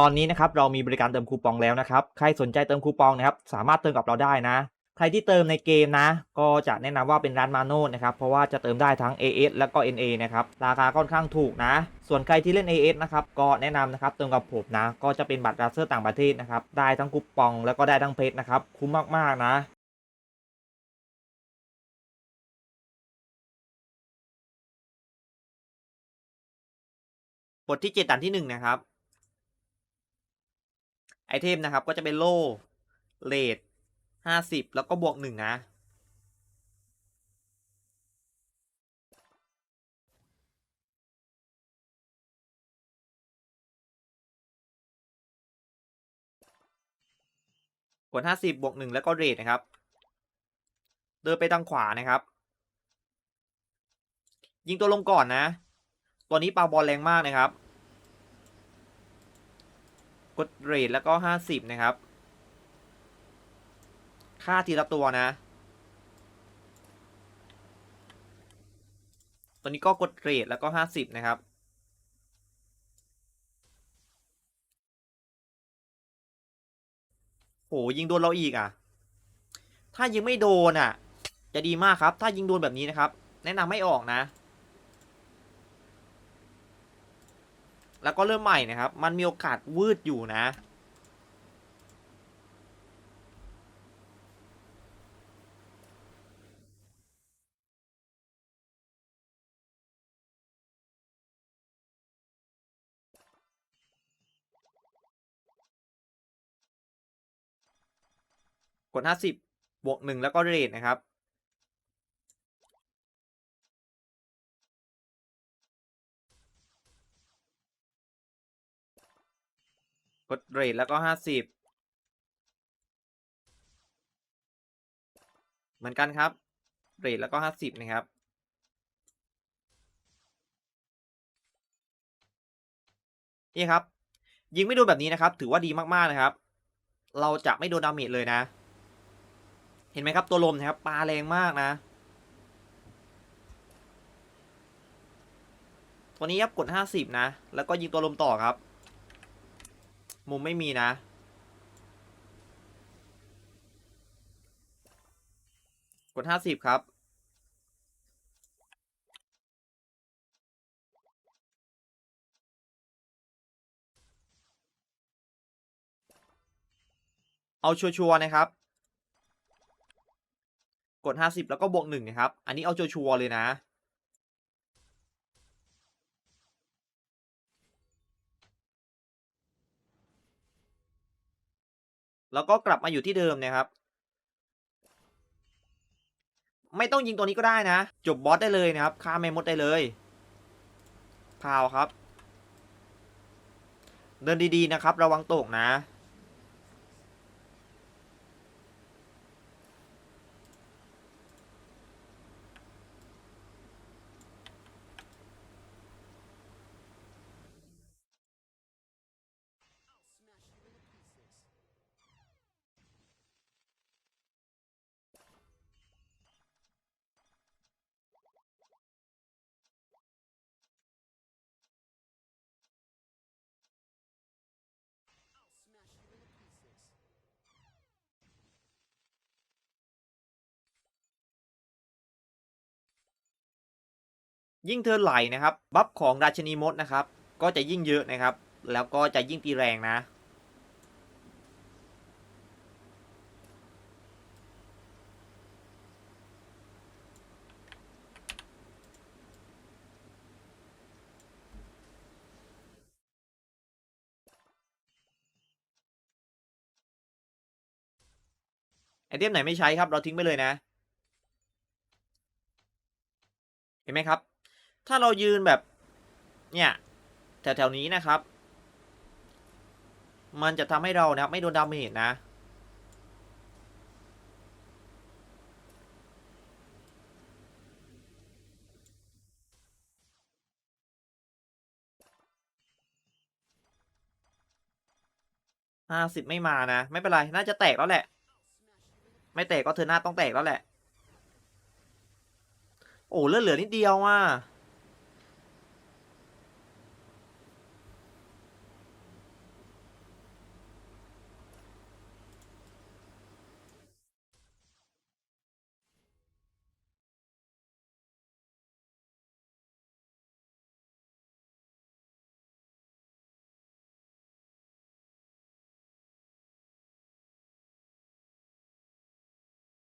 ตอนนี้นะครับเรามีบริการเติมคูปองแล้วนะครับ ใครสนใจเติมคูปองนะครับสามารถเติมกับเราได้นะ ใครที่เติมในเกมนะ ก็จะแนะนำว่าเป็นร้านมาโน่นะครับ เพราะว่าจะเติมได้ทั้ง AS แล้วก็ NA นะครับ ราคาค่อนข้างถูกนะ ส่วนใครที่เล่น AS นะครับ ก็แนะนำนะครับเติมกับผมนะ ก็จะเป็นบัตรราเซอร์ต่างประเทศนะครับ ได้ทั้งคูปองแล้วก็ได้ทั้งเพชรนะครับ คุ้มมากๆนะบทที่7ด่านที่1นะครับ เทมนะครับก็จะเป็นโล่เลดห้าสิบแล้วก็บวกหนึ่งนะกดห้าสิบบวกหนึ่งแล้วก็เรทนะครับ เดินไปทางขวานะครับ ยิงตัวลงก่อนนะ ตัวนี้ปาบอลแรงมากนะครับ กดเรทแล้วก็ห้าสิบนะครับ ค่าทีละตัวนะ ตัวนี้ก็กดเรทแล้วก็ห้าสิบนะครับโหยิงโดนเราอีกอะ ถ้ายิงไม่โดนอะ จะดีมากครับ ถ้ายิงโดนแบบนี้นะครับ แนะนำไม่ออกนะ แล้วก็เริ่มใหม่นะครับ มันมีโอกาสวืดอยู่นะ กด 50 บวก 1 แล้วก็เรทนะครับ กดเรทแล้วก็50เหมือนกันครับ เรทแล้วก็50นะครับ นี่ครับ ยิงไม่โดนแบบนี้นะครับ ถือว่าดีมากๆนะครับ เราจะไม่โดนดาเมจเลยนะ เห็นไหมครับตัวลมนะครับปลาแรงมากนะ ตัวนี้ครับกด 50 นะ แล้วก็ยิงตัวลมต่อครับ มุมไม่มีนะ กด50ครับ เอาชัวร์ๆนะครับ กด50แล้วก็บวกหนึ่งนะครับ อันนี้เอาชัวร์ๆเลยนะ แล้วก็กลับมาอยู่ที่เดิมนะครับ ไม่ต้องยิงตัวนี้ก็ได้นะ จบบอสได้เลยนะครับฆ่าแม่มดได้เลยพาวครับ เดินดีๆนะครับ ระวังตกนะ ยิ่งเธอไหลนะครับ บัฟของราชนีมดนะครับ ก็จะยิ่งเยอะนะครับ แล้วก็จะยิ่งตีแรงนะ ไอเทมไหนไม่ใช้ครับ เราทิ้งไปเลยนะ เห็นไหมครับ ถ้าเรายืนแบบ เนี่ย แถวๆนี้นะครับ มันจะทำให้เรานะครับไม่โดนดาเมจนะ ห้าสิบไม่มานะ ไม่เป็นไร น่าจะแตกแล้วแหละ ไม่แตกก็เธอหน้าต้องแตกแล้วแหละ โอ้เลือดเหลือนิดเดียวอะ